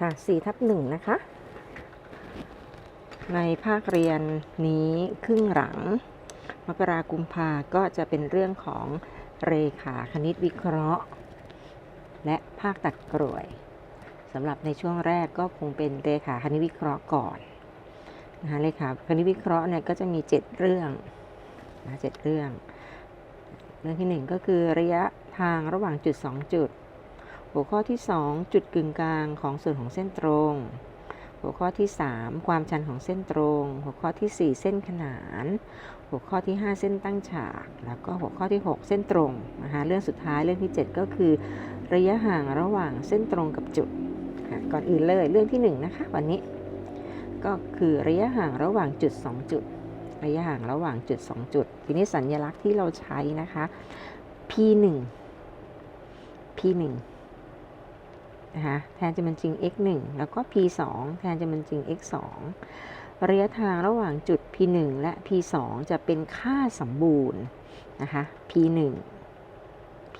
ค่ะ4ทับหนึ่งนะคะ ในภาคเรียนนี้ครึ่งหลัง มกรากุมภาก็จะเป็นเรื่องของเรขาคณิตวิเคราะห์ และภาคตัดกรวยสำหรับในช่วงแรกก็คงเป็นเรขาคณิตวิเคราะห์ก่อนนะคะเรขาคณิตวิเคราะห์เนี่ยก็จะมี 7 เรื่องนะเจ็ดเรื่อง เรื่องที่ 1 ก็คือระยะทางระหว่างจุด 2 จุด หัวข้อที่ 2 จุดกึ่งกลางของส่วนของเส้นตรง หัวข้อที่ 3 ความชันของเส้นตรง หัวข้อที่ 4 เส้นขนาน หัวข้อที่ 5 เส้นตั้งฉาก แล้วก็หัวข้อที่ 6 เส้นตรงนะคะเรื่องสุดท้ายเรื่องที่ 7 ก็คือ ระยะห่างระหว่างเส้นตรงกับจุดก่อนอื่นเลยเรื่องที่ 1 นะคะวันนี้ ก็คือระยะห่างระหว่างจุด 2 จุด ระยะห่างระหว่างจุด 2 จุด ทีนี้สัญลักษณ์ที่เราใช้นะคะ p1 p1 นะคะแทนจะเป็นจริง x 1แล้วก็ p 2แทนจะเป็นจริง x 2ระยะทางระหว่างจุด p 1และ p 2จะเป็นค่าสมบูรณ์นะคะ p 1 p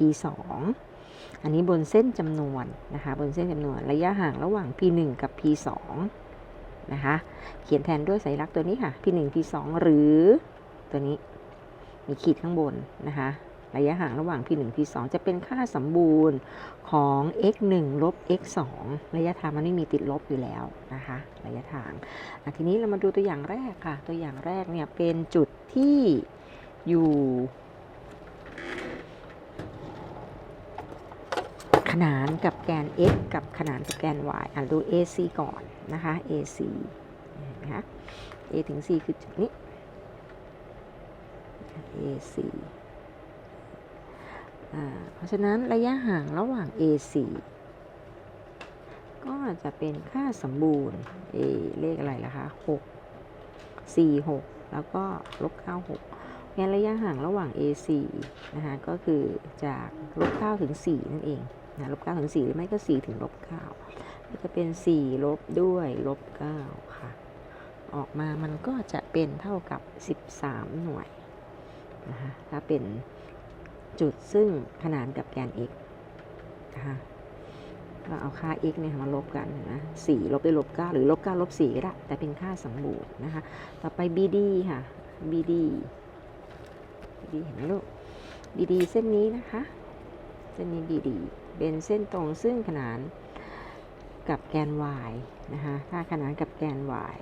2อันนี้บนเส้นจำนวนนะคะบนเส้นจำนวนระยะห่างระหว่าง p 1กับ p 2นะคะเขียนแทนด้วยสัญลักษณ์ตัวนี้ค่ะ p 1 p 2หรือตัวนี้มีขีดข้างบนนะคะ ระยะห่างระหว่าง p 1 p 2 จะเป็นค่าสมบูรณ์ของ x 1 ลบ x 2 ระยะทางมันไม่มีติดลบอยู่แล้วนะคะระยะทางทีนี้เรามาดูตัวอย่างแรกค่ะ ตัวอย่างแรกเนี่ยเป็นจุดที่อยู่ขนานกับแกน x กับขนานกับแกน y อะดู AC ก่อนนะคะ AC นะคะ A ถึง C คือจุดนี้ AC อ่า เพราะฉะนั้นระยะห่างระหว่าง AC ก็จะเป็นค่าสมบูรณ์ A เลขอะไรล่ะคะ 6 4 6 แล้วก็ลบ9 6งั้นระยะห่างระหว่าง AC นะคะก็คือจากลบ9ถึง 4 นั่นเองนะลบ9ถึง 4 หรือไม่ก็ 4 ถึงลบ9ก็จะเป็น 4 ลบด้วยลบ9ค่ะ ออกมามันก็จะเป็นเท่ากับ 13 หน่วยนะคะถ้าเป็น จุดซึ่งขนานกับแกน x นะคะเราเอาค่า x เนี่ยมาลบกันนะ4ลบด้วยลบ9หรือลบ9ลบ4ก็ได้แต่เป็นค่าสมบูรณ์นะคะ ต่อไป BD ค่ะ BD BD เห็นไหมลูก BD เส้นนี้นะคะ เส้นนี้ BD เป็นเส้นตรงซึ่งขนานกับแกน y นะคะ ถ้าขนานกับแกน y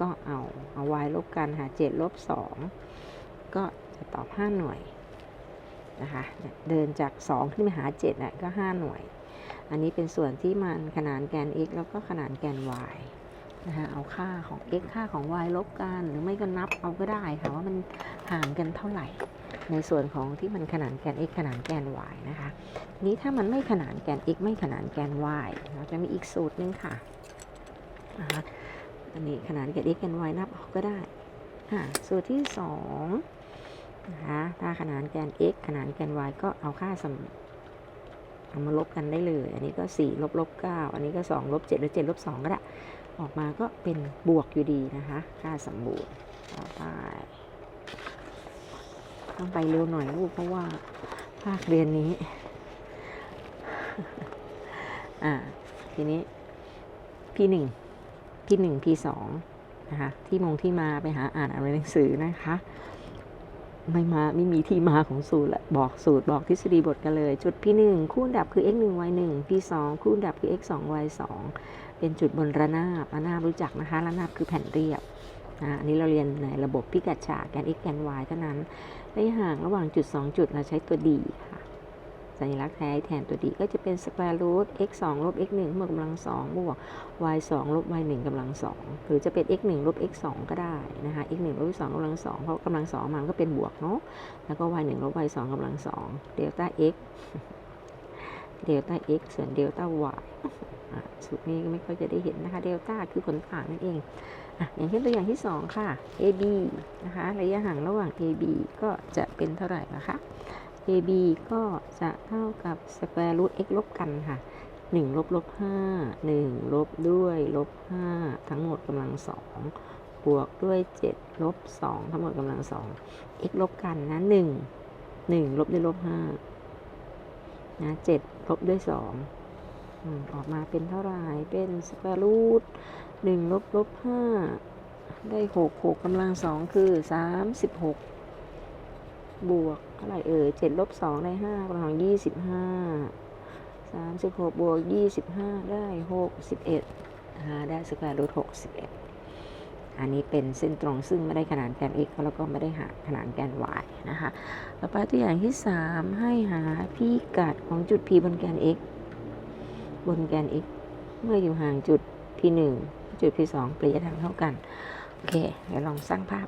ก็เอาเอา y ลบกันค่ะ7ลบ2ก็จะตอบ 5 หน่วย นะคะเดินจาก 2 ขึ้นไปหา7น่ะก็ 5 หน่วย อันนี้เป็นส่วนที่มันขนานแกน x แล้วก็ขนานแกน y นะคะเอาค่าของ x ค่าของ y ลบกัน หรือไม่ก็นับเอาก็ได้ค่ะว่ามันห่างกันเท่าไหร่ ในส่วนของที่มันขนานแกน x ขนานแกน y นะคะ นี้ถ้ามันไม่ขนานแกน x ไม่ขนานแกน y เราจะมีอีกสูตรหนึงค่ะนะอันนี้ขนานแกน x แกน y นับออกก็ได้อ่าสูตรที่ 2 นะคะถ้าขนานแกน x ขนานแกน y ก็เอาค่าสมเอามาลบกันได้เลย อันนี้ก็4ลบลบ9อันนี้ก็2ลบ7หรือ7ลบ2ก็ได้ ออกมาก็เป็นบวกอยู่ดีนะคะ ค่าสมบูรณ์ต่อไปต้องไปเร็วหน่อยลูกเพราะว่าภาคเรียนนี้ อ่า ทีนี้พี่หนึ่งพี่หนึ่งพี่สองนะคะ ที่มงที่มาไปหาอ่านอ่านในหนังสือนะคะ ไม่มาไม่มีที่มาของสูตรละบอกสูตรบอกทฤษฎีบทกันเลย จุด p 1คูณดับคือ x 1 y 1 p 2คูณดับคือ x 2 y 2เป็นจุดบนระนาบระนาบรู้จักนะคะระนาบคือแผ่นเรียบอันนี้เราเรียนในระบบพิกัดฉากแกน x แกน y เท่านั้นระยะห่างระหว่างจุด 2 จุดเราใช้ตัว d ค่ะ สัญลักษณ์แท้แทนตัว d ก็จะเป็น square root x 2ลบ x 1บวกกำลัง2บวก y 2ลบ y 1กำลัง2หรือจะเป็น x 1ลบ x 2ก็ได้นะคะ x 1ลบ x 2กำลัง2เพราะกำลัง2มันก็เป็นบวกเนาะแล้วก็ y 1ลบ y 2กำลัง2เดลต้า x เดลต้า x ส่วนเดลต้า y สูตรนี้ไม่ค่อยจะได้เห็นนะคะเดลต้าคือผลต่างนั่นเองอะอย่างเช่นตัวอย่างที่ 2 ค่ะ AB นะคะ ระยะห่างระหว่าง AB ก็จะเป็นเท่าไหร่นะคะ AB ก็จะเท่ากับ square root x ลบกันค่ะ 1 ลบลบ 5 1 ลบด้วยลบ 5 ทั้งหมดกำลัง 2 บวกด้วย 7 ลบ 2 ทั้งหมดกำลัง 2 x ลบกันนะ 1 1 ลบด้วยลบ 5 นะ 7 ลบด้วย 2อออกมาเป็นเท่าไหร่ เป็นสแควร์รูทหนึ่งลบลบห้าได้หกหกกำลังสองคือสามสิบหก บวกเท่าไหร่เอ่ยเจ็ดลบสองได้ห้ากำลังยี่สิบห้าสามสิบหกบวกยี่สิบห้าได้หกสิบเอ็ดหาได้สแควร์รูทหกสิบเอ็ดอันนี้เป็นเส้นตรงซึ่งไม่ได้ขนานแกน x แล้วก็ไม่ได้หาขนานแกน y นะคะ ต่อไปตัวอย่างที่ 3 ให้หาพิกัดของจุด p บนแกน x บนแกน x เมื่ออยู่ห่างจุด p 1จุด p 2เปลี่ยนทางเท่ากัน โอเค เดี๋ยวลองสร้างภาพ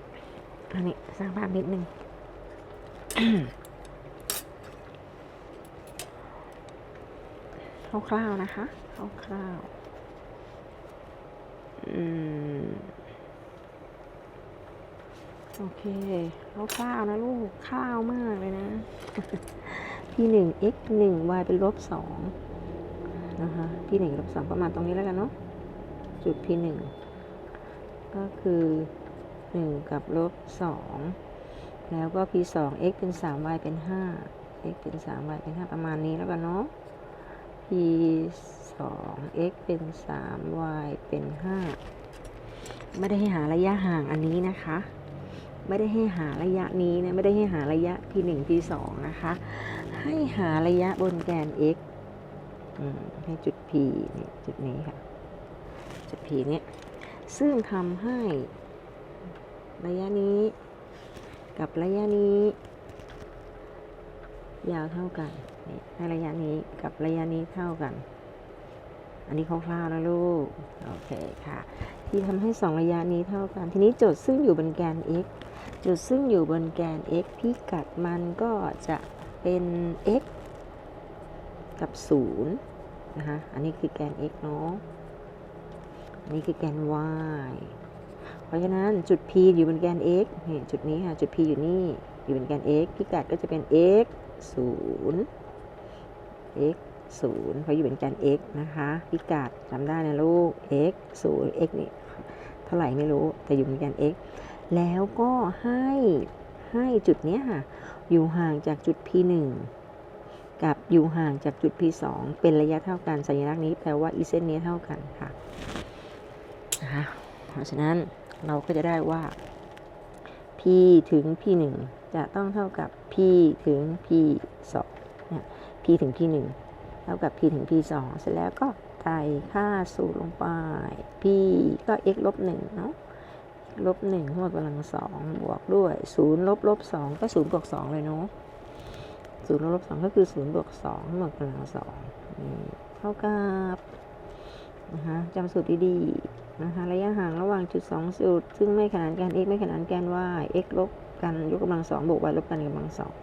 อันนี้สร้างภาพนิดนึง คร่าวๆนะคะคร่าวๆอืมโอเคคร่าวๆนะลูกข้าวมากเลยนะ p หนึ่ง x หนึ่ง y เป็นลบสองนะคะ p หนึ่งลบสองประมาณตรงนี้แล้วกันเนาะจุด p หนึ่งก็คือหนึ่งกับลบสอง แล้วก็ p สอง x เป็นสาม y เป็นห้า x เป็นสาม y เป็นห้าประมาณนี้แล้วกันเนาะ p สอง x เป็นสาม y เป็นห้าไม่ได้ให้หาระยะห่างอันนี้นะคะ ไม่ได้ให้หาระยะนี้นะ ไม่ได้ให้หาระยะ p หนึ่ง p สองนะคะ ให้หาระยะบนแกน x อืมให้จุด p นี่จุดนี้ค่ะ จุด p เนี้ยซึ่งทำให้ระยะนี้ กับระยะนี้ ยาวเท่ากันนี่ให้ระยะนี้กับระยะนี้เท่ากัน อันนี้คร่าวๆนะลูก โอเคค่ะ ที่ทำให้สองระยะนี้เท่ากัน ทีนี้โจทย์ซึ่งอยู่บนแกน x จทย์ซึ่งอยู่บนแกน x พิกัดมันก็จะเป็น x กับ 0 นะคะ อันนี้คือแกน x เนาะ อันนี้คือแกน y ราะฉะนั้นจุด p อยู่บนแกน x นี่จุดนี้ค่ะ จุด p อยู่นี่ อยู่บนแกน x พิกัดก็จะเป็น x 0 x 0เพราะอยู่บนแกน x นะคะ พิกัดจำได้นะลูก x 0 x นี่เท่าไหร่ไม่รู้ แต่อยู่บนแกน x แล้วก็ให้ให้จุดนี้ค่ะ อยู่ห่างจากจุด p 1กับอยู่ห่างจากจุด p 2เป็นระยะเท่ากัน สัญลักษณ์นี้แปลว่าอีเส้นนี้เท่ากันค่ะนะคะเพราะฉะนั้น เราก็จะได้ว่า p ถึง p 1จะต้องเท่ากับ p ถึง p 2เนี่ย p ถึง p 1เท่ากับ p ถึง p 2เสร็จแล้วก็ใส่ค่าสูตรลงไป p ก็ x ลบ1เนาะลบ1ทั้งหมดกำลังสองบวกด้วย0ลบลบ2ก็0บวก2เลยเนาะ0ลบลบ2ก็คือ0บวก2ทั้งหมดกำลังสองเท่ากับนะคะจำสูตรดีๆ นะคะระยะห่างระหว่างจุด2จุดซึ่งไม่ขนานแกน x ไม่ขนานแกน y x ลบกันยกกำลังสองบวก y ลบกันกำลังสอง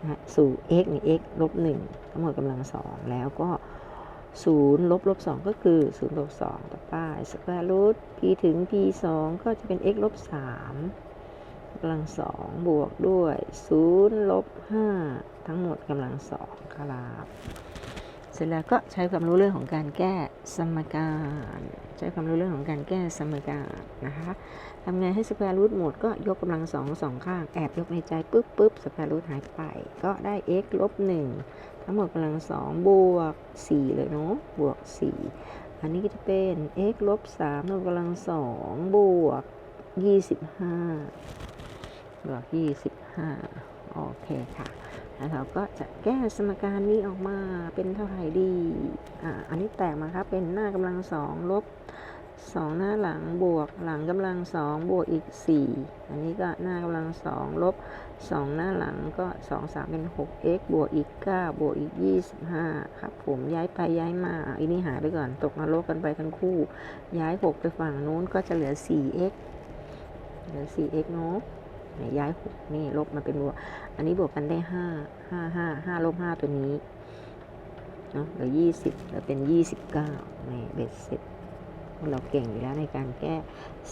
นะฮะสู่ x นี่ x ลบ1ทั้งหมดกำลังสองแล้วก็0ลบลบ2ก็คือ0ลบ2ต่อไปสแควร์รูท p ถึง p 2ก็จะเป็น x ลบ3กำลัง2บวกด้วย0ลบ5ทั้งหมดกำลัง2ครับ เสร็จแล้วก็ใช้ความรู้เรื่องของการแก้สมการ ใช้ความรู้เรื่องของการแก้สมการนะคะทำไงให้สแควร์รูทหมดก็ยกกำลังสองสองข้างแอบยกในใจปุ๊บปุ๊บสแควร์รูทหายไป ก็ได้ x ลบ1ทั้งหมดกำลังสองบวก4เลยเนาะบวก4อันนี้ก็จะเป็น x ลบ3ทั้งหมดกำลังสองบวก25บวก25โอเคค่ะ เราก็จะแก้สมการนี้ออกมาเป็นเท่าไหร่ดี อ่า อันนี้แตกมาครับ เป็นหน้ากำลังสองลบสองหน้าหลังบวกหลังกำลังสองบวกอีกสี่อันนี้ก็หน้ากำลังสองลบสองหน้าหลังก็สองสามเป็นหก x บวกอีกเก้าบวกอีกยี่สิบห้าครับ ผมย้ายไปย้ายมาอันนี้หายไปก่อนตกนรกกันไปทั้งคู่ ย้ายหกไปฝั่งนู้นก็จะเหลือสี่ x เหลือสี่ x เนาะเนี่ ยย้ายหกนี่ลบมาเป็นบวก อันนี้บวกกันได้ห้าห้าห้าห้าลบห้าตัวนี้เนาะเหลือยี่สิบเหลือเป็นยี่สิบเก้านี่เบ็ดเสร็จเราเก่งอยู่แล้วในการแก้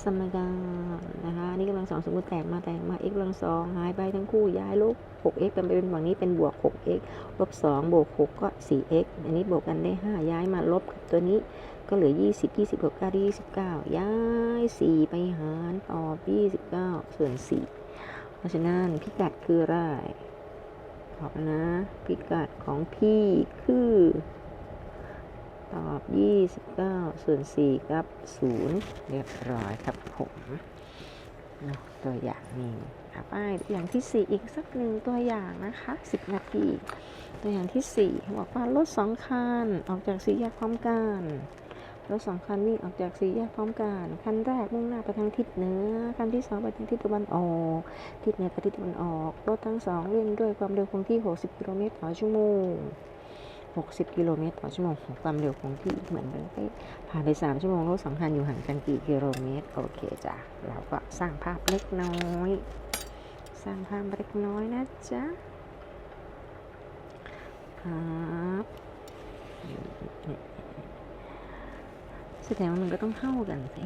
สมการนะคะ นี่กำลังสองสมมติแตกมาแตกมา x กำลังสองหายไปทั้งคู่ย้ายลบ 6x เป็นไปเป็นฝั่งนี้เป็นบวก 6x ลบ2บวก 6 ก็ 4x อันนี้บวกกันได้ 5 ย้ายมาลบกับตัวนี้ก็เหลือ 20 20บวก9ได้29 ย้าย 4 ไปหารตอบ29 ส่วน 4 ราะฉะนั้นพิกัดคืออะไรตอบนะ พิกัดของพี่คือ ตอบ 29 ส่วน4กับ 0 เรียบร้อยครับผมตัวอย่างนี้อะไปตัวอย่างที่ 4 อีกสักหนึ่งตัวอย่างนะคะ 10 นาที ตัวอย่างที่4บอกว่า รถสองคัน ออกจากสี่แยกพร้อมกัน รถสองคันวิ่งออกจากสี่แยกพร้อมกันคันแรกมุ่งหน้าไปทางทิศเหนือคันที่สองไปทางทิศตะวันออกทิศเหนือกับทิศตะวันออกรถทั้งสองเร่งด้วยความเร็วคงที่ 60 กิโลเมตรต่อชั่วโมง 60 กิโลเมตรต่อชั่วโมงความเร็วคงที่เหมือนกันผ่านไป 3 ชั่วโมงรถสองคันอยู่ห่างกันกี่กิโลเมตรโอเคจ้ะเราก็สร้างภาพเล็กน้อย สร้างภาพเล็กน้อยนะจ๊ะครับ แสดงว่ามันก็ต้องเท่ากันสิ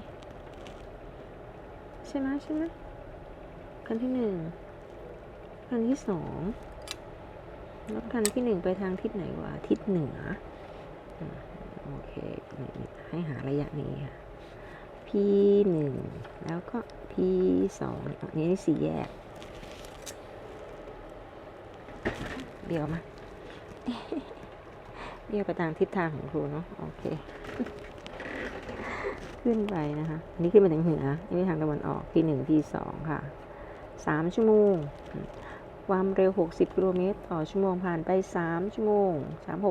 ใช่ไหมใช่ไหมคันที่หนึ่งคันที่สองรถคันที่หนึ่งไปทางทิศไหนวะทิศเหนือโอเคให้หาระยะนี้ค่ะ P หนึ่งแล้วก็ P สองอันนี้สี่แยก เดี๋ยวมาเดี๋ยวไปตามทิศทางของครูเนาะโอเค ขึ้นไปนะคะอันนี้ขึ้นไปทางเหนืออันนี้ทางตะวันออกที่หนึ่งที่สองค่ะสามชั่วโมง ความเร็ว 60 กิโลเมตร ต่อชั่วโมงผ่านไป 3 ชั่วโมง 3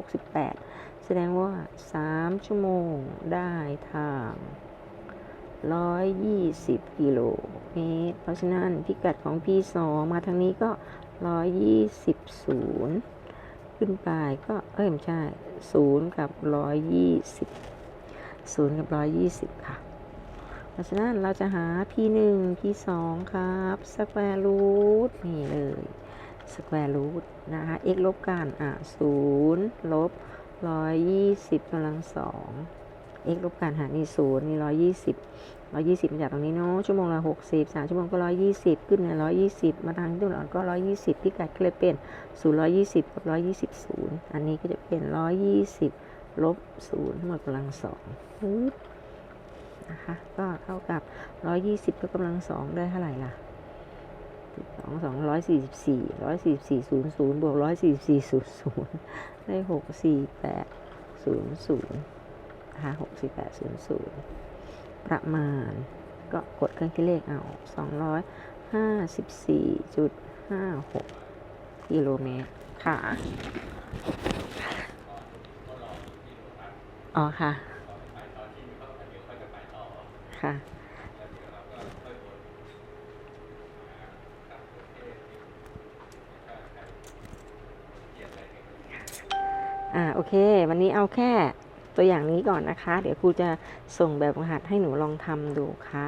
68 แสดงว่า 3 ชั่วโมงได้ทาง 120 กิโลเมตร เพราะฉะนั้นพิกัดของ P2 มาทางนี้ก็ 120ศูนย์ขึ้นไปก็ เอ้ยไม่ใช่0กับ 120 0 กับ 120 ค่ะ เพราะฉะนั้นเราจะหา P1 P2 ครับ square root นี่เลย square root นะคะ x ลบกันอะ0ลบ120กำลังสอง x ลบกันหารนี่0นี่120 120มาจากตรงนี้เนาะชั่วโมงละ60 3ชั่วโมงก็ 120 ขึ้นเนี่ย120 มาทางที่ตะวันออกก็ 120 พิกัดก็เลยเป็น 0 120 กับ 120 0 อันนี้ก็จะเป็น 120 ลบ 0 ทั้งหมดกำลังสอง ปึ๊บนะคะก็เท่ากับ 120ยกกำลังสองได้เท่าไหร่ล่ะสองสองร้อยสี่สิบสี่ร้อยสี่สิบสี่ศูนย์ศูนย์บวกร้อยสี่สิบสี่ศูนย์ศูนย์ได้หกสี่แปดศูนย์ศูนย์นะคะหกสี่แปดศูนย์ศูนย์ประมาณ ก็กดเครื่องคิดเลขเอาสองร้อยห้าสิบสี่จุดห้าหกกิโลเมตร ค่ะ อ๋อค่ะ ค่ะ อ่าโอเค วันนี้เอาแค่ตัวอย่างนี้ก่อนนะคะ เดี๋ยวครูจะส่งแบบรหัสให้หนูลองทำดูค่ะ